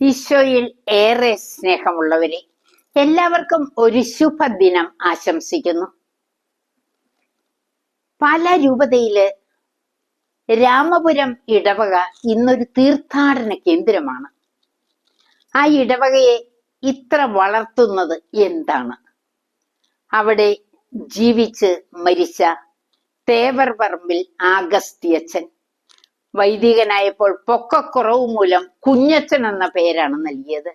ഈശോയിൽ ഏറെ സ്നേഹമുള്ളവരെ എല്ലാവർക്കും ഒരു ശുഭദിനം ആശംസിക്കുന്നു. പല രൂപതയിൽ രാമപുരം ഇടവക ഇന്നൊരു തീർത്ഥാടന കേന്ദ്രമാണ്. ആ ഇടവകയെ ഇത്ര വളർത്തുന്നത് എന്താണ്? അവിടെ ജീവിച്ച് മരിച്ച തേവർ പറമ്പിൽ ആഗസ്തിയച്ചൻ വൈദികനായപ്പോൾ പൊക്കക്കുറവ് മൂലം കുഞ്ഞച്ചൻ എന്ന പേരാണ് നൽകിയത്.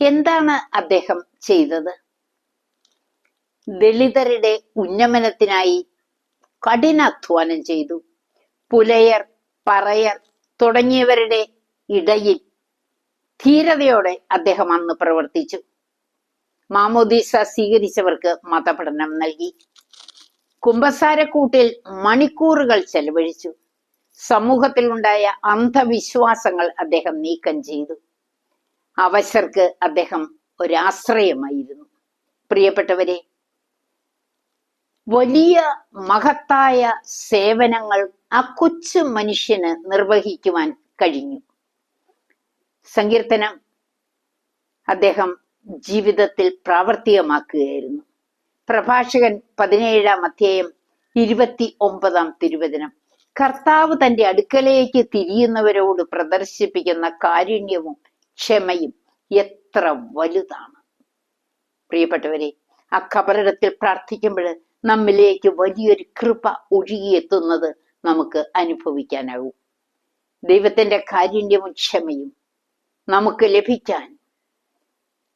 എന്താണ് അദ്ദേഹം ചെയ്തത്? ദളിതരുടെ ഉന്നമനത്തിനായി കഠിനാധ്വാനം ചെയ്തു. പുലയർ പറയർ തുടങ്ങിയവരുടെ ഇടയിൽ ധീരതയോടെ അദ്ദേഹം അന്ന് പ്രവർത്തിച്ചു. മാമോദീസ സ്വീകരിച്ചവർക്ക് മതപഠനം നൽകി. കുമ്പസാരക്കൂട്ടിൽ മണിക്കൂറുകൾ ചെലവഴിച്ചു. സമൂഹത്തിലുണ്ടായ അന്ധവിശ്വാസങ്ങൾ അദ്ദേഹം നീക്കം ചെയ്തു. അവശർക്ക് അദ്ദേഹം ഒരാശ്രയമായിരുന്നു. പ്രിയപ്പെട്ടവരെ വലിയ മഹത്തായ സേവനങ്ങൾ ആ കൊച്ചു മനുഷ്യന് നിർവഹിക്കുവാൻ കഴിഞ്ഞു. സങ്കീർത്തനം. അദ്ദേഹം ജീവിതത്തിൽ പ്രാവർത്തികമാക്കുകയായിരുന്നു. പ്രഭാഷകൻ പതിനേഴാം അധ്യായം ഇരുപത്തി ഒമ്പതാം തിരുവചനം. കർത്താവ് തന്റെ അടുക്കലേക്ക് തിരിയുന്നവരോട് പ്രദർശിപ്പിക്കുന്ന കാരുണ്യവും ക്ഷമയും എത്ര വലുതാണ്. പ്രിയപ്പെട്ടവരെ ആ കബറിടത്തിൽ പ്രാർത്ഥിക്കുമ്പോൾ നമ്മിലേക്ക് വലിയൊരു കൃപ ഒഴുകിയെത്തുന്നത് നമുക്ക് അനുഭവിക്കാനാവും. ദൈവത്തിന്റെ കാരുണ്യവും ക്ഷമയും നമുക്ക് ലഭിക്കാൻ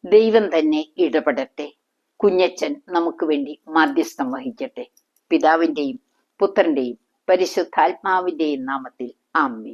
ദൈവം തന്നെ ഇടപെടട്ടെ. കുഞ്ഞച്ചൻ നമുക്ക് വേണ്ടി മാധ്യസ്ഥം വഹിക്കട്ടെ. പിതാവിന്റെയും പുത്രന്റെയും പരിശുദ്ധാത്മാവിന്റെയും നാമത്തിൽ. ആമേ